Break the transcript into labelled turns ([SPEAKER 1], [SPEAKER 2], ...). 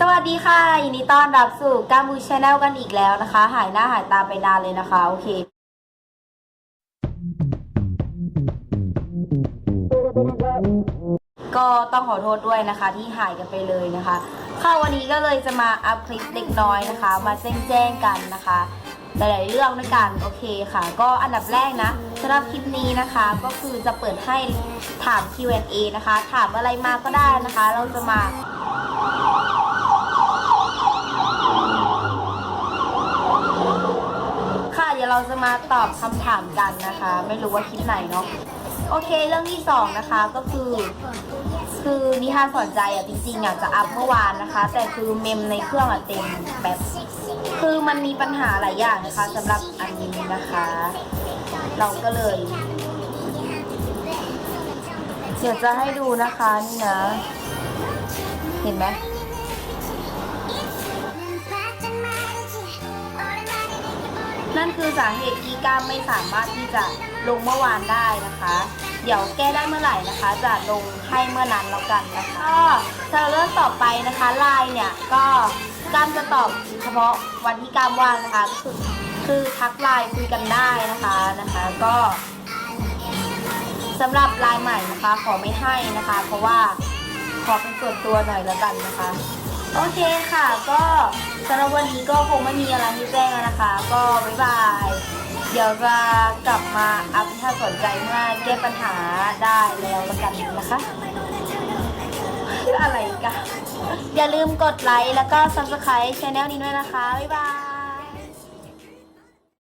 [SPEAKER 1] สวัสดีค่ะยินดีต้อนรับสู่กามูชาแนลกันอีกแล้วนะคะ หายหน้าหายตาไปนานเลยนะคะ โอเค ก็ต้องขอโทษด้วยนะคะ ที่หายกันไปเลยนะคะค่ะวันนี้ก็เลยจะมาอัพคลิปเล็กน้อยนะคะ มาแจ้งแจ้งกันนะคะหลายๆเรื่องด้วยกันโอเคค่ะ ก็อันดับแรกนะสำหรับคลิปนี้นะคะ ก็คือจะเปิดให้ถาม Q&A นะคะ ถามอะไรมาก็ได้นะคะ เราจะมา ค่ะเดี๋ ยวเราจะมาตอบคำถามกันนะคะ ไม่รู้ว่าคลิปไหนเนาะโอเค เรื่องที่สองนะคะก็คือ คือนิทานสอนใจอะจริงๆอะจะอัพเมื่อวานนะคะ แต่คือเมมในเครื่องอะเต็มแบบ คือมันมีปัญหาหลายอย่างนะคะสำหรับอันนี้นะคะ เราก็เลยเดี๋ยวจะให้ดูนะคะนี่นะ เห็นไหม นั่นคือสาเหตุที่ก้ามไม่สามารถที่จะลงเมื่อวานได้นะคะ เดี๋ยวแก้ได้เมื่อไหร่นะคะ จะลงให้เมื่อนั้นแล้วกันนะคะก็สำหรับเรื่องต่อไปนะคะลน์เนี่ยก็ก้ามจะตอบเฉพาะวันที่ก้ามว่างนะคะก็คือคือทักไลน์คุยกันได้นะคะนะคะก็สำหรับลน์ใหม่นะคะขอไม่ให้นะคะ เพราะว่าขอเป็นส่วนตัวหน่อยแล้วกันนะคะ โอเคค่ะ ก็สำหรับวันนี้ก็คงไม่มีอะไรให้แจ้งแล้วนะคะ ก็บ๊ายบาย เดี๋ยวจะกลับมาอัพถ้าสนใจเมื่อแก้ปัญหาได้แล้วละกันนะคะ อะไรกันอย่าลืมกดไลค์แล้วก็ subscribe ช anel นี้ด้วยนะคะ บ๊ายบาย